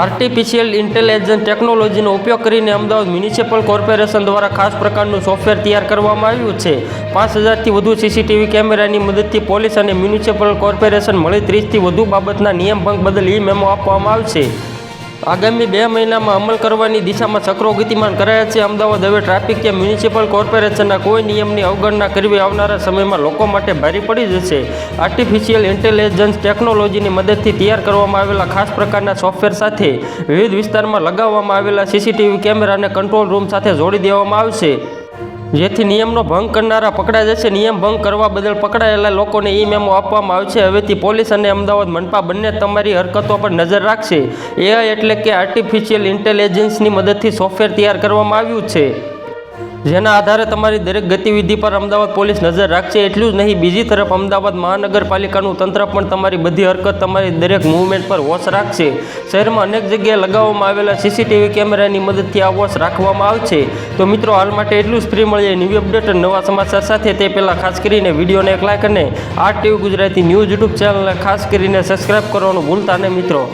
Artificial intelligence ટેકનોલોજીનો ઉપયોગ કરીને અમદાવાદ મ્યુનિસિપલ કોર્પોરેશન દ્વારા ખાસ પ્રકારનું સોફ્ટવેર તૈયાર કરવામાં આવ્યું છે. પાંચ હજારથી વધુ સીસીટીવી કેમેરાની મદદથી પોલીસ અને મ્યુનિસિપલ કોર્પોરેશન મળી ત્રીસથી વધુ બાબતના નિયમ ભંગ બદલ ઈ મેમો આપવામાં આવશે. આગામી બે મહિનામાં અમલ કરવાની દિશામાં ચક્રો ગતિમાન કરાયા છે. અમદાવાદ હવે ટ્રાફિક કે મ્યુનિસિપલ કોર્પોરેશનના કોઈ નિયમની અવગણના કરવી આવનારા સમયમાં લોકો માટે ભારે પડી જશે. આર્ટિફિશિયલ ઇન્ટેલિજન્સ ટેકનોલોજીની મદદથી તૈયાર કરવામાં આવેલા ખાસ પ્રકારના સોફ્ટવેર સાથે વિવિધ વિસ્તારમાં લગાવવામાં આવેલા સીસીટીવી કેમેરાને કંટ્રોલ રૂમ સાથે જોડી દેવામાં આવશે. જેથી નિયમનો ભંગ કરનારા પકડાઈ જશે. નિયમ ભંગ કરવા બદલ પકડાયેલા લોકોને ઈ મેમો આપવામાં આવશે. હવેથી પોલીસ અને અમદાવાદ મનપા બંને તમારી હરકતો પર નજર રાખશે. એઆઈ એટલે કે આર્ટિફિશિયલ ઇન્ટેલિજન્સની મદદથી સોફ્ટવેર તૈયાર કરવામાં આવ્યું છે. જેના આધારે તમારી દરેક ગતિવિધિ પર અમદાવાદ પોલીસ નજર રાખશે, એટલું જ નહીં, બીજી તરફ અમદાવાદ મહાનગરપાલિકાનું તંત્ર પણ તમારી બધી હરકત તમારી દરેક મૂવમેન્ટ પર વોચ રાખશે. શહેરમાં અનેક જગ્યાએ લગાવવામાં આવેલા સીસીટીવી કેમેરાની મદદથી આ વોચ રાખવામાં આવશે. તો મિત્રો, હાલ માટે એટલું જ. ફ્રી મળીએ ન્યૂ અપડેટ નવા સમાચાર સાથે. તે પહેલાં ખાસ કરીને વિડીયોને એક લાઈક અને R TV Gujarati news YouTube ચેનલને ખાસ કરીને સબસ્ક્રાઈબ કરવાનું ભૂલતા નહીં મિત્રો.